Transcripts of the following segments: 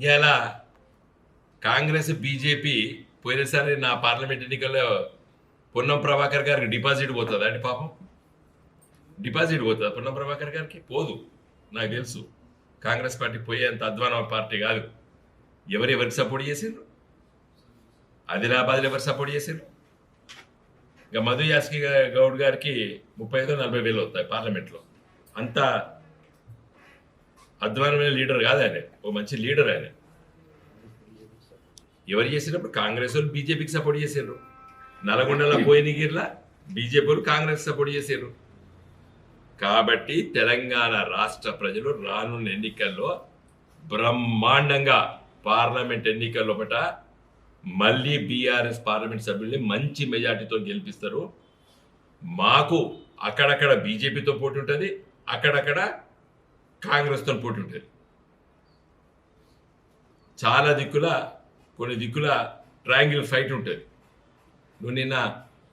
ఇలా కాంగ్రెస్ బీజేపీ పోయినసారి నా పార్లమెంట్ ఎన్నికల్లో పొన్నం ప్రభాకర్ గారికి డిపాజిట్ పోతుందా అండి పాపం? డిపాజిట్ పోతుందా పొన్నం ప్రభాకర్ గారికి? పోదు నాకు తెలుసు. కాంగ్రెస్ పార్టీ పోయేంత అధ్వాన పార్టీ కాదు. ఎవరు ఎవరికి సపోర్ట్ చేసిండ్రు? ఆదిలాబాద్లో ఎవరు సపోర్ట్ చేసిండ్రు? ఇక మధు యాస్కి గౌడ్ గారికి ముప్పై ఐదు నలభై వేలు వస్తాయి పార్లమెంట్లో. అంత అధ్వానమైన లీడర్ కాదు ఆయన. ఓ మంచి లీడర్ ఆయన. ఎవరు చేసినప్పుడు కాంగ్రెస్ వాళ్ళు బీజేపీకి సపోర్ట్ చేశారు నల్గొండలో పోయినగిరిలా బీజేపీ వాళ్ళు కాంగ్రెస్ సపోర్ట్ చేశారు కాబట్టి తెలంగాణ రాష్ట్ర ప్రజలు రానున్న ఎన్నికల్లో బ్రహ్మాండంగా పార్లమెంట్ ఎన్నికల్లో పట మళ్ళీ బీఆర్ఎస్ పార్లమెంట్ సభ్యుల్ని మంచి మెజార్టీతో గెలిపిస్తారు. మాకు అక్కడక్కడ బీజేపీతో పోటీ ఉంటుంది. అక్కడక్కడ కాంగ్రెస్తో పోటీ ఉంటుంది చాలా దిక్కుల కొన్ని దిక్కుల ట్రయాంగిల్ ఫైట్ ఉంటుంది. నువ్వు నిన్న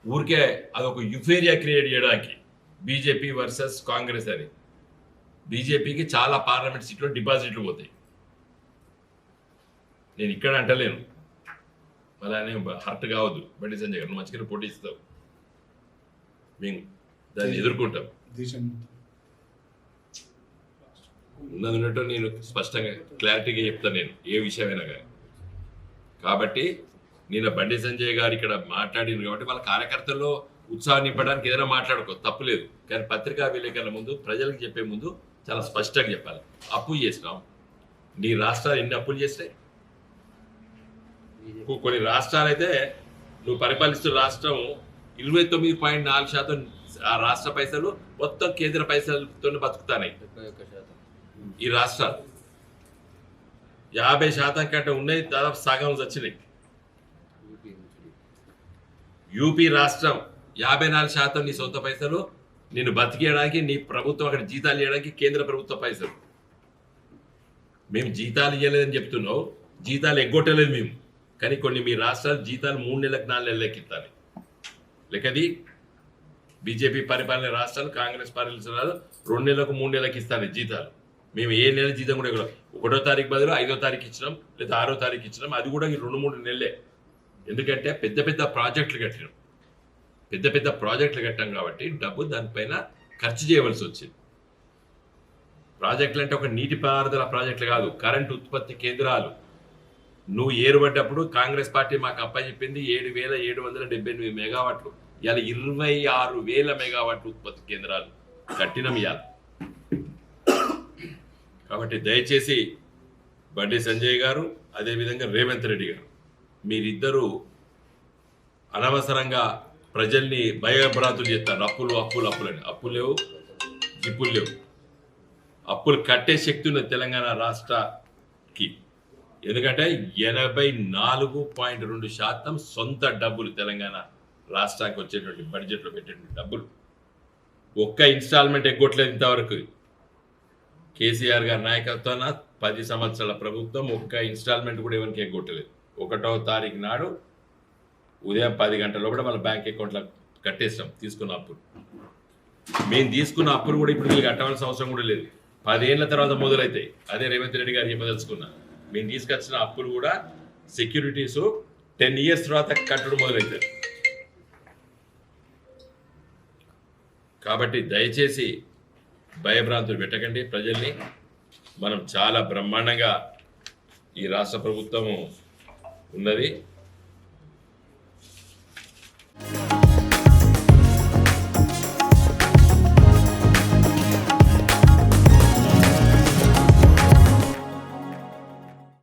ఊరికే అదొక యుఫేరియా క్రియేట్ చేయడానికి బీజేపీ వర్సెస్ కాంగ్రెస్ అని. బీజేపీకి చాలా పార్లమెంట్ సీట్లో డిపాజిట్లు పోతాయి. నేను ఇక్కడ అంటలేను. అలానే హర్ట్ కావద్దు. బండి సంజయ్ గారు మంచిగా పోటీ ఇస్తావు. మేము దాన్ని ఎదుర్కొంటాం. దేశం ఉన్నది ఉన్నట్టు నేను స్పష్టంగా క్లారిటీగా చెప్తాను నేను ఏ విషయమైనా కానీ. కాబట్టి నేను బండి సంజయ్ గారు ఇక్కడ మాట్లాడింది కాబట్టి వాళ్ళ కార్యకర్తల్లో ఉత్సాహం నింపడానికి ఏదైనా మాట్లాడుకో తప్పులేదు కానీ పత్రికా విలేకరుల ముందు ప్రజలకు చెప్పే ముందు చాలా స్పష్టంగా చెప్పాలి. అప్పు చేసినాం. నీ రాష్ట్రాలు ఎన్ని అప్పులు చేసినాయి? కొ- కొన్ని రాష్ట్రాలు అయితే నువ్వు పరిపాలిస్తున్న రాష్ట్రం ఇరవై తొమ్మిది పాయింట్ నాలుగు శాతం ఆ రాష్ట్ర పైసలు మొత్తం కేంద్ర పైసలతో బతుకుతాయి శాతం. ఈ రాష్ట్రాలు. యాభై శాతం కంటే ఉన్నాయి దాదాపు సగం వచ్చినాయి. యూపీ రాష్ట్రం యాభై నాలుగు శాతం నీ సొంత పైసలు నిన్ను బతికేయడానికి నీ ప్రభుత్వం అక్కడ జీతాలు ఇవ్వడానికి కేంద్ర ప్రభుత్వ పైసలు. మేము జీతాలు ఇవ్వలేదని చెప్తున్నావు జీతాలు ఎగ్గొట్టలేదు మేము. కానీ కొన్ని మీ రాష్ట్రాలు జీతాలు మూడు నెలలకు నాలుగు నెలలకు ఇస్తాను లేకది బీజేపీ పరిపాలన రాష్ట్రాలు కాంగ్రెస్ పరిపాలన రెండు నెలలకు మూడు నెలలకు ఇస్తాను జీతాలు. మేము ఏ నెల జీతం కూడా ఇవ్వలేం. ఒకటో తారీఖు బదులు ఐదో తారీఖు ఇచ్చినాం లేదా ఆరో తారీఖు ఇచ్చినాం అది కూడా రెండు మూడు నెలలే. ఎందుకంటే పెద్ద పెద్ద ప్రాజెక్టులు కట్టినాం. పెద్ద పెద్ద ప్రాజెక్టులు కట్టాం కాబట్టి డబ్బు దానిపైన ఖర్చు చేయవలసి వచ్చింది. ప్రాజెక్టులు అంటే ఒక నీటిపారుదల ప్రాజెక్టులు కాదు కరెంటు ఉత్పత్తి కేంద్రాలు. నువ్వు ఏరుపడ్డప్పుడు కాంగ్రెస్ పార్టీ మాకు అప్పచెప్పింది ఏడు వేల ఏడు వందల డెబ్బై ఎనిమిది మెగావాట్లు. ఇవాళ ఇరవై ఆరు వేల మెగావాట్లు ఉత్పత్తి కేంద్రాలు కట్టినం ఇవాళ. కాబట్టి దయచేసి బండి సంజయ్ గారు అదేవిధంగా రేవంత్ రెడ్డి గారు మీరిద్దరూ అనవసరంగా ప్రజల్ని భయభ్రాంతులు చేస్తారు. అప్పులు అప్పులు అప్పులని. అప్పులు లేవు జిప్పులు లేవు. అప్పులు కట్టే శక్తి ఉన్నది తెలంగాణ రాష్ట్రకి. ఎందుకంటే ఎనభై నాలుగు పాయింట్ రెండు శాతం సొంత డబ్బులు తెలంగాణ రాష్ట్రానికి వచ్చేటువంటి బడ్జెట్లో పెట్టేటువంటి డబ్బులు. ఒక్క ఇన్స్టాల్మెంట్ ఎగ్గొట్లేదు ఇంతవరకు. కేసీఆర్ గారి నాయకత్వాన పది సంవత్సరాల ప్రభుత్వం ఒక్క ఇన్స్టాల్మెంట్ కూడా ఎవరికి ఎగ్గొట్టలేదు. ఒకటో తారీఖు నాడు ఉదయం పది గంటల లోపల మన బ్యాంక్ అకౌంట్లో కట్టేస్తాం తీసుకున్న అప్పులు. మేము తీసుకున్న అప్పులు కూడా ఇప్పుడు వీళ్ళు కట్టవలసిన అవసరం కూడా లేదు. పదేళ్ళ తర్వాత మొదలైతాయి. అదే రేవంత్ రెడ్డి గారు చెప్పదలుచుకున్నా. మేము తీసుకొచ్చిన అప్పులు కూడా సెక్యూరిటీస్ టెన్ ఇయర్స్ తర్వాత కట్టడం మొదలవుతాయి కాబట్టి దయచేసి భయభ్రాంతులు పెట్టకండి ప్రజల్ని. మనం చాలా బ్రహ్మాండంగా ఈ రాష్ట్ర ప్రభుత్వము ఉన్నది.